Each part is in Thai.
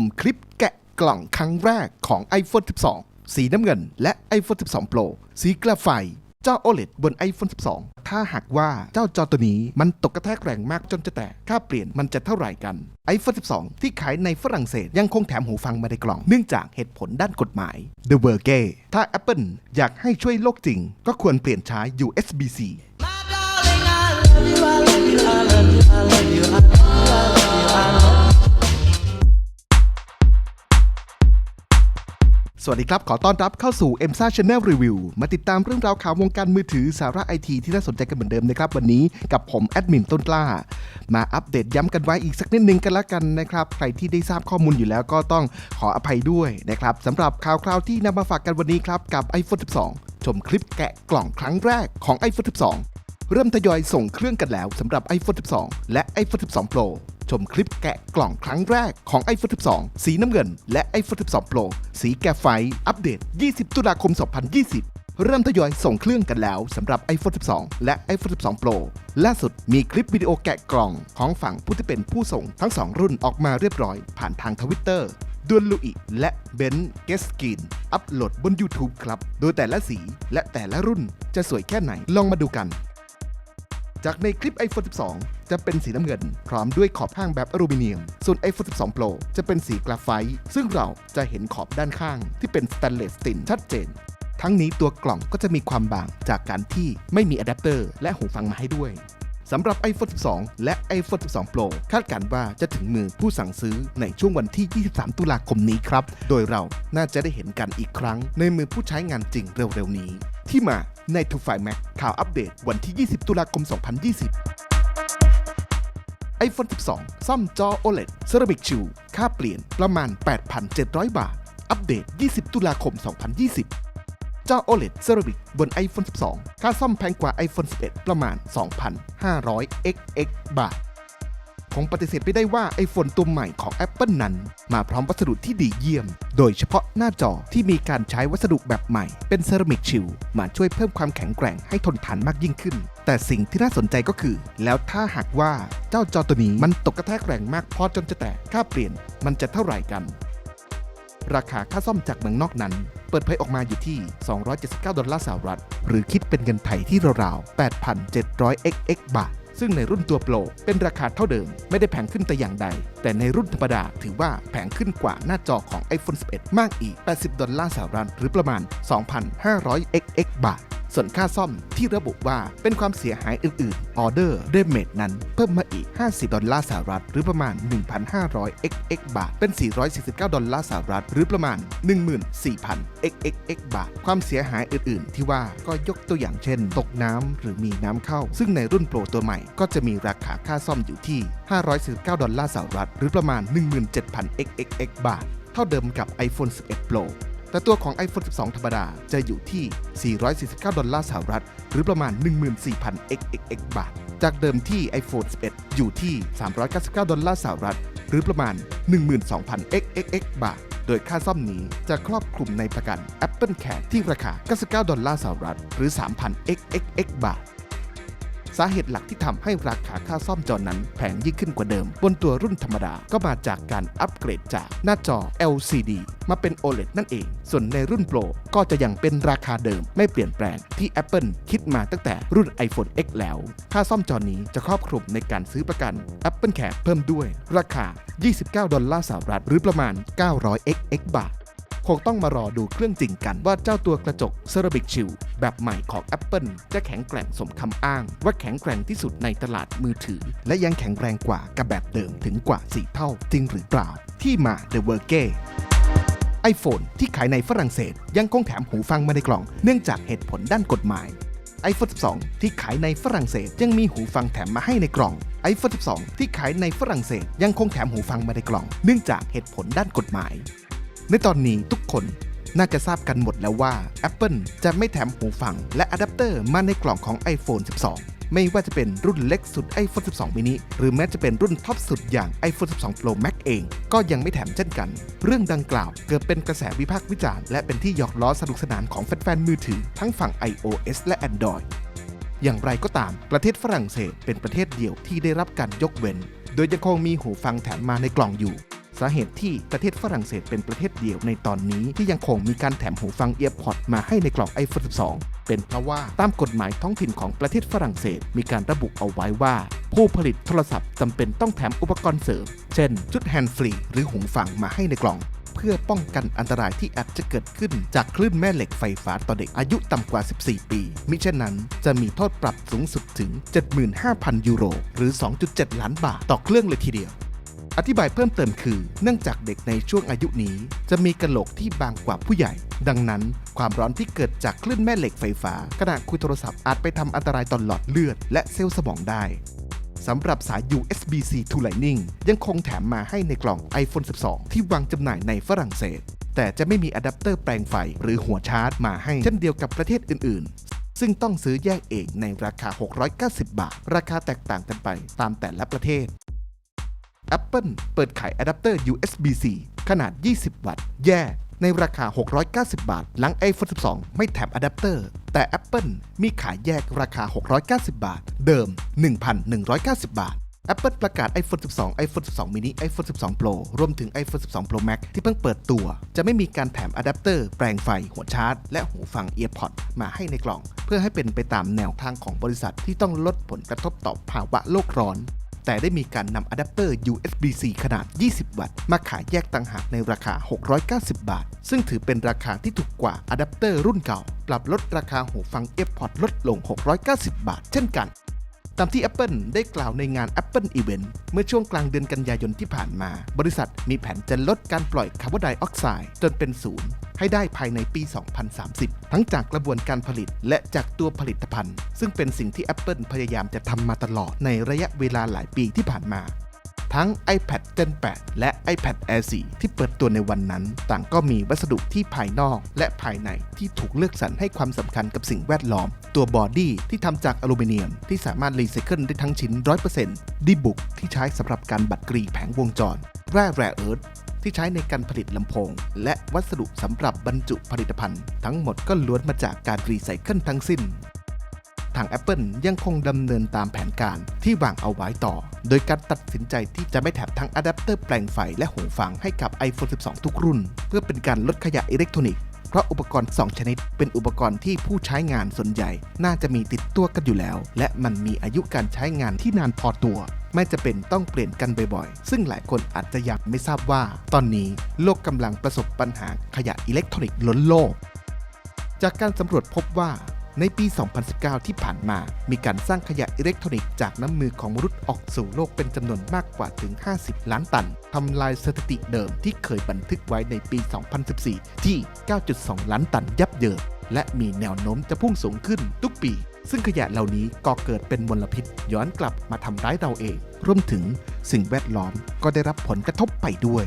มคลิปแกะกล่องครั้งแรกของ iPhone 12 สีน้ำเงินและ iPhone 12 Pro สีกราไฟเจ้า OLED บน iPhone 12 ถ้าหากว่าเจ้าจอตัวนี้มันตกกระแทกแรงมากจนจะแตก ค่าเปลี่ยนมันจะเท่าไหร่กัน iPhone 12 ที่ขายในฝรั่งเศสยังคงแถมหูฟังมาในกล่อง เนื่องจากเหตุผลด้านกฎหมาย The w o r g e ถ้า Apple อยากให้ช่วยโลกจริง ก็ควรเปลี่ยนใช้ USB-C สวัสดีครับ ขอต้อนรับเข้าสู่ e m s a Channel Review มาติดตามเรื่องราวข่าววงการมือถือสาระไอทีที่น่าสนใจกันเหมือนเดิมนะครับ วันนี้กับผมแอดมินต้นกล้า มาอัปเดตย้ำกันไว้อีกสักนิดนึงกันละกันนะครับ ใครที่ได้ทราบข้อมูลอยู่แล้วก็ต้องขออภัยด้วยนะครับสำหรับข่าวคราวที่นำมาฝากกันวันนี้ครับกับ iPhone 12 ชมคลิปแกะกล่องครั้งแรกของ iPhone 12 เริ่มทยอยส่งเครื่องกันแล้วสำหรับ iPhone 12 และ iPhone 12 Pro ชมคลิปแกะกล่องครั้งแรกของ iPhone 12 สีน้ำเงิน และ iPhone 12 Pro สีแกไฟ อัปเดต 20 ตุลาคม 2020 เริ่มทยอยส่งเครื่องกันแล้วสำหรับ iPhone 12 และ iPhone 12 Pro ล่าสุดมีคลิปวิดีโอแกะกล่องของฝั่งผู้ที่เป็นผู้ส่งทั้ง 2 รุ่นออกมาเรียบร้อย ผ่านทางทวิตเตอร์ดวนลุอิและเบนเกสกินอัปโหลดบน YouTube ครับ โดยแต่ละสีและแต่ละรุ่นจะสวยแค่ไหนลองมาดูกัน จากในคลิป iPhone 12 จะเป็นสีน้ำเงิน พร้อมด้วยขอบข้างแบบอลูมิเนียม ส่วน iPhone 12 Pro จะเป็นสีกราไฟต์ซึ่งเราจะเห็นขอบด้านข้างที่เป็นสแตนเลสสตินชัดเจน ทั้งนี้ตัวกล่องก็จะมีความบางจากการที่ไม่มีอะแดปเตอร์และหูฟังมาให้ด้วยสำหรับ iPhone 12 และ iPhone 12 Pro คาดการณ์ว่าจะถึงมือผู้สั่งซื้อในช่วงวันที่ 23 ตุลาคมนี้ครับ โดยเราน่าจะได้เห็นกันอีกครั้งในมือผู้ใช้งานจริงเร็วๆนี้ ที่มา ใน t o f i Mac ข่าวอัปเดตวันที่ 20 ตุลาคม 2020 iPhone 12 ซ่อมจอ OLED Ceramic Shield ค่าเปลี่ยนประมาณ 8,700 บาท อัปเดต 20 ตุลาคม 2020 จอ OLED Ceramic บน iPhone 12 ค่าซ่อมแพงกว่า iPhone 11 ประมาณ 2,500 xx บาท คงปฏิเสธไม่ได้ว่า iPhone ตัวใหม่ของ Apple นั้น มาพร้อมวัสดุที่ดีเยี่ยม โดยเฉพาะหน้าจอที่มีการใช้วัสดุแบบใหม่ เป็นเซรามิกชิลมาช่วยเพิ่มความแข็งแกร่งให้ทนทานมากยิ่งขึ้น แต่สิ่งที่น่าสนใจก็คือ แล้วถ้าหากว่าเจ้าจอตัวนี้มันตกกระแทกแรงมากพอจนจะแตกค่าเปลี่ยนมันจะเท่าไหร่กัน ราคาค่าซ่อมจากเมืองนอกนั้นเปิดเผยออกมาอยู่ที่ 279 ดอลลาร์สหรัฐ หรือคิดเป็นเงินไทยที่ราวๆ8,700 xx บาท ซึ่งในรุ่นตัวโปรเป็นราคาเท่าเดิม ไม่ได้แพงขึ้นแต่อย่างใด แต่ในรุ่นธรรมดาถือว่าแพงขึ้นกว่าหน้าจอของ iPhone 11 มากอีก 80 ดอลลาร์สหรัฐหรือประมาณ 2,500 xx บาท ส่วนค่าซ่อมที่ระบุว่าเป็นความเสียหายอื่นๆออเดอร์เดเมดนั้นเพิ่มมาอีก 50 ดอลลาร์สหรัฐ หรือประมาณ 1,500 xx บาท เป็น 449 ดอลลาร์สหรัฐ หรือประมาณ 14,000 xxx บาท ความเสียหายอื่นๆ ที่ว่าก็ยกตัวอย่างเช่น ตกน้ำหรือมีน้ำเข้า ซึ่งในรุ่นโปรตัวใหม่ก็จะมีราคาค่าซ่อมอยู่ที่ 549 ดอลลาร์สหรัฐ หรือประมาณ 17,000 xxx บาท เท่าเดิมกับ iPhone 11 Pro แต่ตัวของ iPhone 12 ธรรมดาจะอยู่ที่ 449 ดอลลาร์สหรัฐ หรือประมาณ 14,000 xxx บาท จากเดิมที่ iPhone 11 อยู่ที่ 399 ดอลลาร์สหรัฐ หรือประมาณ 12,000 xxx บาท โดยค่าซ่อมนี้จะครอบคลุมในประกัน Apple Care ที่ราคา 99 ดอลลาร์สหรัฐ หรือ 3,000 xxx บาท สาเหตุหลักที่ทำให้ราคาค่าซ่อมจอนั้นแพงยิ่งขึ้นกว่าเดิม บนตัวรุ่นธรรมดาก็มาจากการอัปเกรดจากหน้าจอ LCD มาเป็น OLED นั่นเอง ส่วนในรุ่น Pro ก็จะยังเป็นราคาเดิมไม่เปลี่ยนแปลงที่ Apple คิดมาตั้งแต่รุ่น iPhone X แล้ว ค่าซ่อมจอนี้จะครอบคลุมในการซื้อประกัน Apple Care เพิ่มด้วย ราคา 29 ดอลลาร์สหรัฐหรือประมาณ 900 xx บาท คงต้องมารอดูเครื่องจริงกันว่าเจ้าตัวกระจก Ceramic Shield แบบใหม่ของ Apple จะแข็งแกร่งสมคำอ้าง ว่าแข็งแกร่งที่สุดในตลาดมือถือ และยังแข็งแรงกว่ากับแบบเดิมถึงกว่า 4 เท่าจริงหรือเปล่า ที่มา The w o r g e iPhone ที่ขายในฝรั่งเศส ยังคงแถมหูฟังมาในกล่อง เนื่องจากเหตุผลด้านกฎหมาย iPhone 12 ที่ขายในฝรั่งเศสยังมีหูฟังแถมมาให้ในกล่อง iPhone 12 ที่ขายในฝรั่งเศสยังคงแถมหูฟังมาในกล่อง เนื่องจากเหตุผลด้านกฎหมาย ในตอนนี้ทุกคนน่าจะทราบกันหมดแล้วว่า Apple จะไม่แถมหูฟังและอะแดปเตอร์มาในกล่องของ iPhone 12 ไม่ว่าจะเป็นรุ่นเล็กสุด iPhone 12 mini หรือแม้จะเป็นรุ่นท็อปสุดอย่าง iPhone 12 Pro Max เอง ก็ยังไม่แถมเช่นกัน เรื่องดังกล่าวเกิดเป็นกระแสวิพากษ์วิจารณ์และเป็นที่หยอกล้อสนุกสนานของแฟนๆมือถือทั้งฝั่ง iOS และ Android อย่างไรก็ตาม ประเทศฝรั่งเศสเป็นประเทศเดียวที่ได้รับการยกเว้น โดยยังคงมีหูฟังแถมมาในกล่องอยู่ สาเหตุที่ประเทศฝรั่งเศสเป็นประเทศเดียวในตอนนี้ที่ยังคงมีการแถมหูฟัง EarPod มาให้ในกล่อง iPhone 12 เป็นเพราะว่าตามกฎหมายท้องถิ่นของประเทศฝรั่งเศสมีการระบุเอาไว้ว่า ผู้ผลิตโทรศัพท์จำเป็นต้องแถมอุปกรณ์เสริม เช่น ชุดแฮนด์ฟรีหรือหูฟังมาให้ในกล่องเพื่อป้องกันอันตรายที่อาจจะเกิดขึ้นจากคลื่นแม่เหล็กไฟฟ้าต่อเด็กอายุต่ำกว่า 14 ปี มิเช่นนั้นจะมีโทษปรับสูงสุดถึง 75,000 ยูโร หรือ 2.7 ล้านบาทต่อเครื่องเลยทีเดียว อธิบายเพิ่มเติมคือ เนื่องจากเด็กในช่วงอายุนี้ จะมีกระโหลกที่บางกว่าผู้ใหญ่ ดังนั้น ความร้อนที่เกิดจากคลื่นแม่เหล็กไฟฟ้าขณะคุยโทรศัพท์อาจไปทำอันตรายต่อหลอดเลือด และเซลล์สมองได้สำหรับสาย USB-C to Lightning ยังคงแถมมาให้ในกล่อง iPhone 12 ที่วางจำหน่ายในฝรั่งเศส แต่จะไม่มีอะแดปเตอร์แปลงไฟหรือหัวชาร์จมาให้เช่นเดียวกับประเทศอื่น ๆ ซึ่งต้องซื้อแยกเองในราคา 690 บาท ราคาแตกต่างกันไปตามแต่ละประเทศ Apple เปิดขายอะแดปเตอร์ USB-C ขนาด 20 วัตต์ แยกในราคา 690 บาท หลัง iPhone 12 ไม่แถมอะแดปเตอร์ แต่ Apple มีขายแยกราคา 690 บาท เดิม 1,190 บาท Apple ประกาศ iPhone 12 iPhone 12 mini iPhone 12 Pro รวมถึง iPhone 12 Pro Max ที่เพิ่งเปิดตัว จะไม่มีการแถมอะแดปเตอร์ แปลงไฟ หัวชาร์จ และหูฟัง Earpods มาให้ในกล่อง เพื่อให้เป็นไปตามแนวทางของบริษัทที่ต้องลดผลกระทบต่อภาวะโลกร้อน แต่ได้มีการนำอะแดปเตอร์ USB-C ขนาด 20 วัตต์ มาขายแยกต่างหากในราคา 690 บาท ซึ่งถือเป็นราคาที่ถูกกว่าอะแดปเตอร์รุ่นเก่า ปรับลดราคาหูฟัง AirPods ลดลง 690 บาท เช่นกันตามที่ Apple ได้กล่าวในงาน Apple Event เมื่อช่วงกลางเดือนกันยายนที่ผ่านมา บริษัทมีแผนจะลดการปล่อยคาร์บอนไดออกไซด์จนเป็นศูนย์ ให้ได้ภายในปี 2030 ทั้งจากกระบวนการผลิตและจากตัวผลิตภัณฑ์ ซึ่งเป็นสิ่งที่ Apple พยายามจะทำมาตลอดในระยะเวลาหลายปีที่ผ่านมา ทั้ง iPad Gen 8 และ iPad Air 4 ที่เปิดตัวในวันนั้น ต่างก็มีวัสดุที่ภายนอกและภายในที่ถูกเลือกสรรให้ความสำคัญกับสิ่งแวดล้อม ตัวบอดี้ที่ทำจากอลูมิเนียม ที่สามารถรีไซเคิลได้ทั้งชิ้น 100%ดีบุกที่ใช้สำหรับการบัดกรีแผงวงจรแร่แร่เอิร์ธ ที่ใช้ในการผลิตลำโพง และวัสดุสำหรับบรรจุผลิตภัณฑ์ ทั้งหมดก็ล้วนมาจากการรีไซเคิลทั้งสิ้น ทาง Apple ยังคงดำเนินตามแผนการที่วางเอาไว้ต่อ โดยการตัดสินใจที่จะไม่แถมทั้งอะแดปเตอร์แปลงไฟและหูฟังให้กับ iPhone 12 ทุกรุ่น เพื่อเป็นการลดขยะอิเล็กทรอนิกส์เพราะอุปกรณ์ 2 ชนิด เป็นอุปกรณ์ที่ผู้ใช้งานส่วนใหญ่ น่าจะมีติดตัวกันอยู่แล้ว และมันมีอายุการใช้งานที่นานพอตัว ไม่จะเป็นต้องเปลี่ยนกันบ่อยๆ ซึ่งหลายคนอาจจะยังไม่ทราบว่า ตอนนี้โลกกำลังประสบปัญหาขยะอิเล็กทรอนิกส์ล้นโลก จากการสำรวจพบว่าในปี 2019 ที่ผ่านมา มีการสร้างขยะอิเล็กทรอนิกส์จากน้ำมือของมนุษย์ออกสู่โลกเป็นจำนวนมากกว่าถึง 50 ล้านตัน ทำลายสถิติเดิมที่เคยบันทึกไว้ในปี 2014 ที่ 9.2 ล้านตันยับเยินและมีแนวโน้มจะพุ่งสูงขึ้นทุกปี ซึ่งขยะเหล่านี้ก่อเกิดเป็นมลพิษ ย้อนกลับมาทำร้ายเราเอง รวมถึงสิ่งแวดล้อมก็ได้รับผลกระทบไปด้วย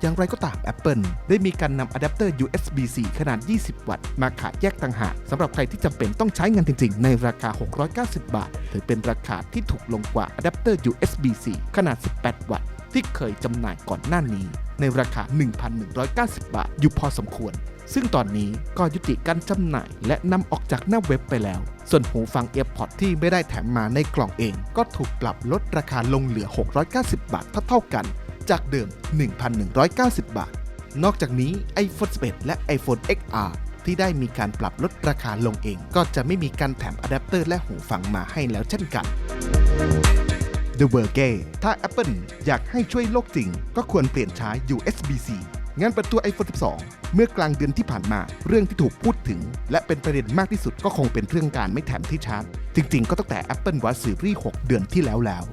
อย่างไรก็ตาม Apple ได้มีการนำอะแดปเตอร์ USB-C ขนาด 20 วัตต์ มาขายแยกต่างหากสำหรับใครที่จำเป็นต้องใช้งานจริงๆ ในราคา 690 บาท ถือเป็นราคาที่ถูกลงกว่าอะแดปเตอร์ USB-C ขนาด 18 วัตต์ที่เคยจำหน่ายก่อนหน้านี้ ในราคา 1,190 บาท อยู่พอสมควร ซึ่งตอนนี้ก็ยุติการจำหน่ายและนำออกจากหน้าเว็บไปแล้ว ส่วนหูฟัง AirPods ที่ไม่ได้แถมมาในกล่องเอง ก็ถูกปรับลดราคาลงเหลือ 690 บาทเท่าๆกัน จากเดิม 1,190 บาท นอกจากนี้ iPhone 11 และ iPhone XR ที่ได้มีการปรับลดราคาลงเอง ก็จะไม่มีการแถมอะแดปเตอร์และหูฟังมาให้แล้วเช่นกัน The w o r g a ถ้า Apple อยากให้ช่วยโลกจริง ก็ควรเปลี่ยนใช้ USB-C งานเปิดตัว iPhone 12 เมื่อกลางเดือนที่ผ่านมา เรื่องที่ถูกพูดถึง และเป็นประเด็นมากที่สุดก็คงเป็นเรื่องการไม่แถมที่ชาร์จ จริงๆ ก็ตั้งแต่ Apple Watch Series 6 เดือนที่แล้วแล้ว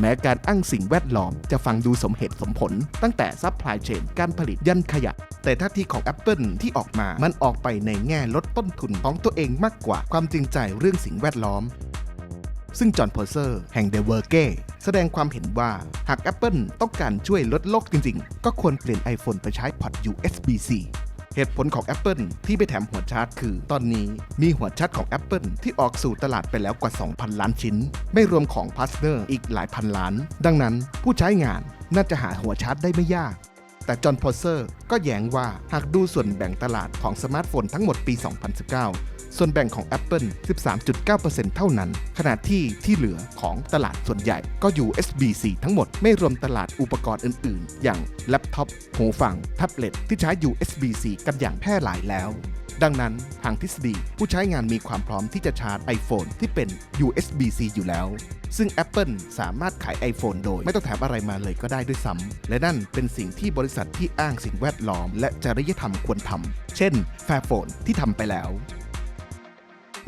แม้การอ้างสิ่งแวดล้อมจะฟังดูสมเหตุสมผล ตั้งแต่ซัพพลายเชนการผลิตยันขยะ แต่ท่าทีของ Apple ที่ออกมา มันออกไปในแง่ลดต้นทุนของตัวเองมากกว่าความจริงใจเรื่องสิ่งแวดล้อม ซึ่งจอห์นพอร์เซอร์แห่ง The w o r g a แสดงความเห็นว่าหาก Apple ต้องการช่วยลดโลกจริงๆ ก็ควรเปลี่ยน iPhone ไปใช้พอร์ต USB-C เหตุผลของ Apple ที่ไปแถมหัวชาร์จคือ ตอนนี้มีหัวชาร์จของ Apple ที่ออกสู่ตลาดไปแล้วกว่า 2,000 ล้านชิ้น ไม่รวมของพาสเนอร์อีกหลายพันล้าน ดังนั้นผู้ใช้งานน่าจะหาหัวชาร์จได้ไม่ยาก แต่จอห์นพอร์เซอร์ก็แย้งว่าหากดูส่วนแบ่งตลาดของสมาร์ทโฟนทั้งหมดปี 2019 ส่วนแบ่งของ Apple 13.9%เท่านั้น ขณะที่ที่เหลือของตลาดส่วนใหญ่ก็ USB-C ทั้งหมดไม่รวมตลาดอุปกรณ์อื่น ๆ อย่างแล็ปท็อปหูฟังแท็บเล็ตที่ใช้ USB-C กันอย่างแพร่หลายแล้วดังนั้นทางทฤษฎีผู้ใช้งานมีความพร้อมที่จะชาร์จ iPhone ที่เป็น USB-C อยู่แล้ว ซึ่ง Apple สามารถขาย iPhone โดย ไม่ต้องแถมอะไรมาเลยก็ได้ด้วยซ้ำ และนั่นเป็นสิ่งที่บริษัทที่อ้างสิ่งแวดล้อม และจริยธรรมควรทำ เช่น Fairphone ที่ทำไปแล้ว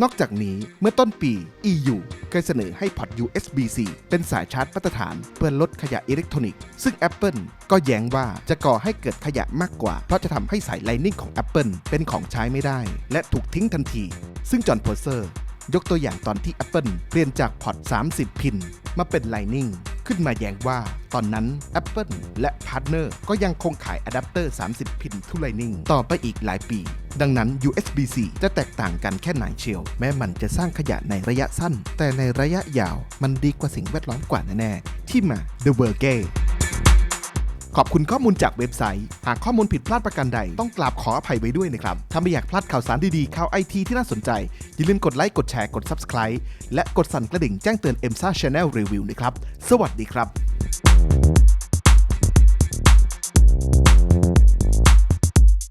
นอกจากนี้เมื่อต้นปี EU เคยเสนอให้พอร์ต USB-C เป็นสายชาร์จมาตรฐานเพื่อลดขยะอิเล็กทรอนิกส์ ซึ่ง Apple ก็แย้งว่าจะก่อให้เกิดขยะมากกว่า เพราะจะทำให้สาย Lightning ของ Apple เป็นของใช้ไม่ได้ และถูกทิ้งทันที ซึ่งจอห์นโพเซอร์ยกตัวอย่างตอนที่ Apple เปลี่ยนจากพอร์ต 30 พิน มาเป็น Lightning ขึ้นมาแย้งว่า ตอนนั้น Apple และพาร์ทเนอร์ก็ยังคงขายอะแดปเตอร์ 30 พินทุไลนิ่งต่อไปอีกหลายปี ดังนั้น USB-C จะแตกต่างกันแค่ไหนเชียว แม้มันจะสร้างขยะในระยะสั้น แต่ในระยะยาวมันดีกว่าสิ่งแวดล้อมกว่าแน่ๆที่มา The w o r g a y ขอบคุณข้อมูลจากเว็บไซต์ หากข้อมูลผิดพลาดประการใด ต้องกราบขออภัยไว้ด้วยนะครับ ถ้าไม่อยากพลาดข่าวสารดีๆข่าวไอทีที่น่าสนใจ อย่าลืมกดไลค์ กดแชร์ กด Subscribe และกดสั่นกระดิ่งแจ้งเตือน EMSA Channel Review นะครับ สวัสดีครับ